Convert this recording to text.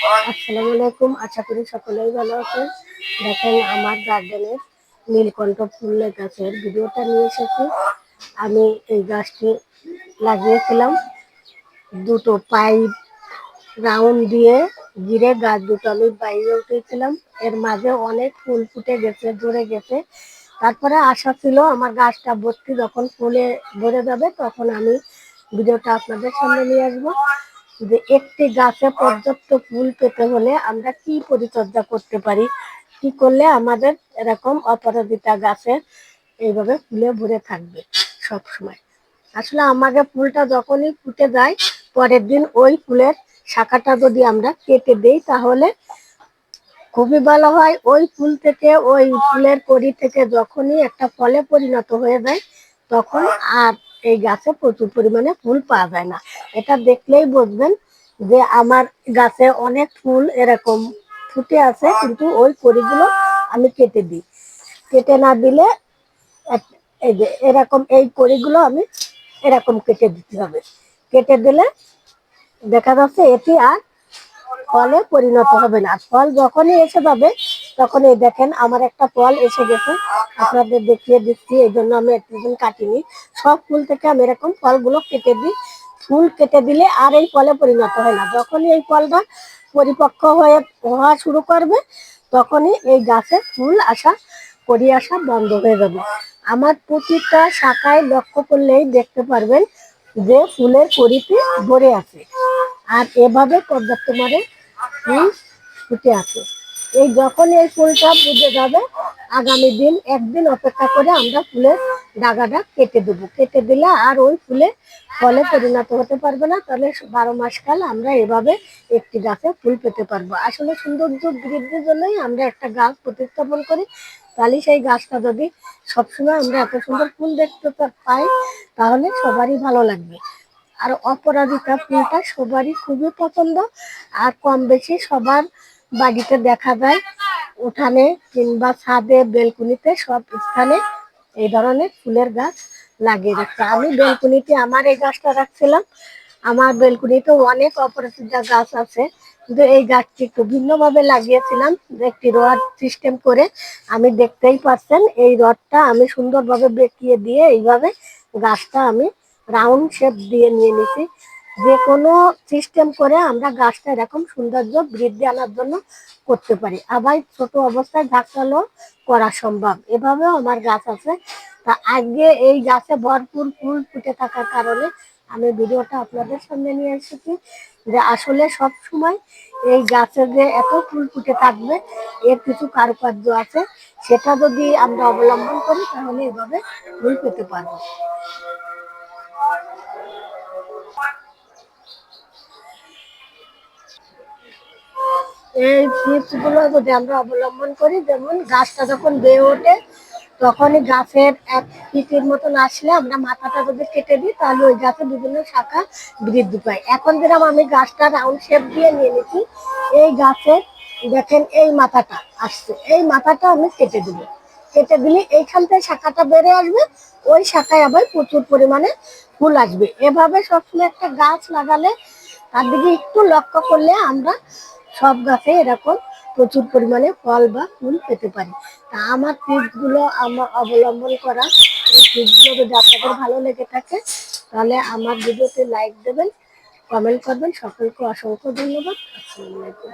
আসসালামু আলাইকুম আশা করি সকলেই ভালো আছেন। দেখেন, আমার গার্ডেনের নীলকণ্ঠ ফুলের গাছের ভিডিওটা নিয়ে এসেছি। আমি এই গাছটি লাগিয়েছিলাম। দুটো পাইপ রাউন্ড দিয়ে ঘিরে গাছ দুটো আমি বাইরে উঠেছিলাম এর মাঝে অনেক ফুল ফুটে গেছে ধরে গেছে। তারপরে আশা ছিল আমার গাছটা ভর্তি যখন ফুলে ভরে যাবে, তখন আমি ভিডিওটা আপনাদের সামনে নিয়ে আসব। যে একটি গাছে পর্যাপ্ত ফুল পেতে হলে আমরা কি পরিচর্যা করতে পারি? কি করলে আমাদের এরকম অপরাজিতা গাছে এইভাবে ফুলে ভরে থাকবে সব সময়? আসলে আমাকে ফুলটা যখনই ফুটে যায়, পরের দিন ওই ফুলের শাখাটা যদি আমরা কেটে দেই তাহলে খুবই ভালো হয়। ওই ফুল থেকে, ওই ফুলের কড়ি থেকে যখনই একটা ফলে পরিণত হয়ে যায়, তখন আর এই গাছে প্রচুর পরিমাণে ফুল পাওয়া যায় না। এটা দেখলেই বুঝবেন যে আমার গাছে অনেক ফুল এরকম ফুটে আছে, কিন্তু ওই কড়িগুলো আমি কেটে দিই। কেটে না দিলে এই যে এরকম এই কড়িগুলো আমি এরকম কেটে দিতে হবে। কেটে দিলে দেখা যাচ্ছে এটি আর ফলে পরিণত হবে না। ফল যখনই এসে যাবে তখন এই দেখেন আমার একটা ফল এসে গেছে। আপনাদের দেখিয়ে দিচ্ছি, এই জন্য আমি একদিন কাটিনি। সব ফুল থেকে আমি এরকম ফলগুলো কেটে দিই। ফুল কেটে দিলে আর এই ফলে পরিণত হয় না। যখনই এই ফলটা পরিপক্ক হয়ে হওয়া শুরু করবে, তখনই এই গাছে ফুল আসা করি আসা বন্ধ হয়ে যাবে। আমার প্রতিটা শাখায় লক্ষ্য করলেই দেখতে পারবেন যে ফুলের কড়িতে ভরে আছে। আর এভাবে পর্যাপ্ত মারে ফুল ফুটে আছে। এই যখন এই ফুলটা বুঝে যাবে, আগামী দিন একদিন অপেক্ষা করে আমরা ফুলের ডাগাটা কেটে দেবো। কেটে দিলে আর ওই ফুলে ফলে পরিণত হতে পারবে না, তাহলে বারো মাস কাল আমরা এভাবে একটি গাছে ফুল পেতে পারব। আসলে সৌন্দর্য বৃদ্ধির জন্যই আমরা একটা গাছ প্রতিস্থাপন করি, তাহলে সেই গাছটা যদি সবসময় আমরা এত সুন্দর ফুল দেখতে পাই, তাহলে সবারই ভালো লাগবে। আর অপরাজিতা ফুলটা সবারই খুবই পছন্দ, আর কম বেশি সবার বাড়িতে দেখা যায়, উঠানে কিংবা ছাদে, বেলকুনিতে সব স্থানে এই ধরনের ফুলের গাছ লাগিয়ে রাখছে। আমি বেলকুনিতে আমার এই গাছটা রাখছিলাম। আমার বেলকুনিতে অনেক অপরাজিতা গাছ আছে। কিন্তু এই গাছটি একটু ভিন্নভাবে লাগিয়েছিলাম একটি রড সিস্টেম করে আমি দেখতেই পাচ্ছেন, এই রডটা আমি সুন্দরভাবে বেঁকিয়ে দিয়ে এইভাবে গাছটা আমি রাউন্ড শেপ দিয়ে নিয়ে নিছি যে কোনো সিস্টেম করে আমরা গাছটা এরকম সৌন্দর্য বৃদ্ধি আনার জন্য করতে পারি। আবার ছোট অবস্থায় ঢাকালো করা সম্ভব। এভাবেও আমার গাছ আছে। তা আগে এই গাছে ভরপুর ফুল ফুটে থাকার কারণে আমি ভিডিওটা আপনাদের সামনে নিয়ে এসেছি যে আসলে সব সময় এই গাছে যে এত ফুল ফুটে থাকবে, এর কিছু কারুকার্য আছে। সেটা যদি আমরা অবলম্বন করি, তাহলে এভাবে ফুল পেতে পারব। এই টিপসগুলো যদি আমরা অবলম্বন করি, যেমন গাছটা যখন বেয়ে ওঠে, তখনই গাছের এক ফিটের মতন আসলে আমরা মাথাটা যদি কেটে দিই, তাহলে ওই গাছে বিভিন্ন শাখা বৃদ্ধি পায়। এখন যেরকম আমি গাছটা রাউন্ড শেপ দিয়ে নিয়ে নিচ্ছি, এই গাছের দেখেন এই মাথাটা আসছে। এই মাথাটা আমি কেটে দিব। কেটে দিলে এইখান থেকে শাখাটা বেড়ে আসবে, ওই শাখায় আবার প্রচুর পরিমাণে ফুল আসবে। এভাবে সবসময় একটা গাছ লাগালে তার দিকে একটু লক্ষ্য করলে আমরা সব গাছে এরকম প্রচুর পরিমাণে ফল বা ফুল পেতে পারি। তা আমার টিপসগুলো আমার অবলম্বন করা, এই টিপসগুলো যদি আপনাদের ভালো লেগে থাকে, তাহলে আমার ভিডিওতে লাইক দেবেন, কমেন্ট করবেন। সকলকে অসংখ্য ধন্যবাদ। আসসালামু আলাইকুম।